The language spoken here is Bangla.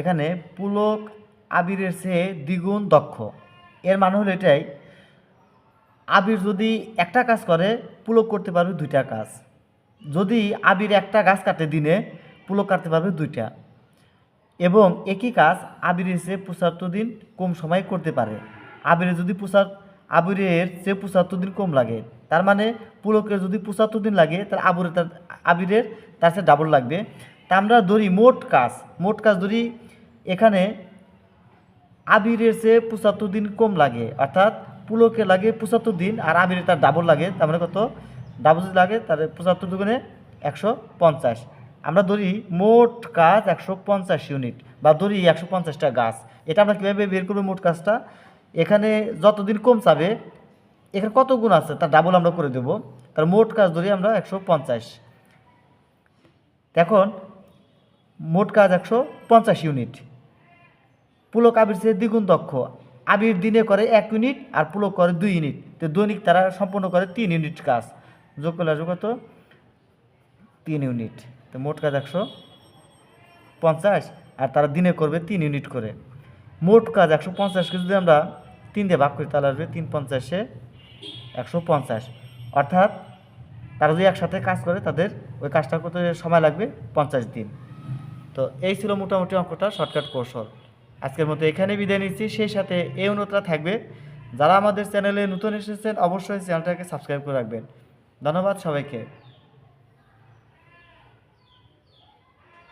এখানে পুলক আবিরের চেয়ে দ্বিগুণ দক্ষ। এর মানে হলো এটাই, আবির যদি একটা কাজ করে, পুলক করতে পারবে দুইটা কাজ। যদি আবির একটা গাছ কাটে দিনে, পুলক কাটতে পারবে দুইটা। এবং একই কাজ আবিরের চেয়ে পঁচাত্তর দিন কম সময় করতে পারে। আবিরের যদি পঁচাত আবিরের চেয়ে পঁচাত্তর দিন কম লাগে, তার মানে পুলকের যদি পঁচাত্তর দিন লাগে তার আবুরের তার, আবিরের তার চেয়ে ডাবল লাগবে। তা আমরা ধরি মোট কাজ মোট কাজ ধরি এখানে আবিরের চেয়ে পঁচাত্তর দিন কম লাগে, অর্থাৎ পুলকে লাগে পঁচাত্তর দিন আর আবিরে তার ডাবল লাগে, তার মানে কত? ডাবল যদি লাগে তার পঁচাত্তর দুগুণে একশো পঞ্চাশ। আমরা ধরি মোট কাজ একশো পঞ্চাশ ইউনিট বা ধরি একশো পঞ্চাশটা গাছ। এটা আমরা কীভাবে বের করব মোট কাজটা? এখানে যতদিন কম চাবে, এখানে কত গুণ আছে? তার ডাবল আমরা করে দেবো। তার মোট কাজ ধরি আমরা একশো পঞ্চাশ। এখন মোট কাজ একশো পঞ্চাশ ইউনিট পুলক আবির চেয়ে দ্বিগুণ দক্ষ। আবির দিনে করে এক ইউনিট আর পুলক করে দুই ইউনিট। তো দৈনিক তারা সম্পূর্ণ করে তিন ইউনিট কাজ। যোগ করলে আসবে কত? তিন ইউনিট। তো মোট কাজ একশো পঞ্চাশ। আর তারা দিনে করবে তিন ইউনিট করে। মোট কাজ একশো পঞ্চাশকে যদি আমরা তিন দিয়ে ভাগ করি, তাহলে আসবে তিন পঞ্চাশে একশো পঞ্চাশ। অর্থাৎ তারা যদি একসাথে কাজ করে, তাদের ওই কাজটা করতে সময় লাগবে? পঞ্চাশ দিন। তো এই ছিল মোটামুটি অঙ্কটা, শর্টকাট কৌশল। আজকের মতো এখানে বিদায় নিচ্ছি। সেই সাথে এই অনুরোধটা থাকবে, যারা আমাদের চ্যানেলে নতুন এসেছেন, অবশ্যই চ্যানেলটাকে সাবস্ক্রাইব করে রাখবেন। ধন্যবাদ সবাইকে।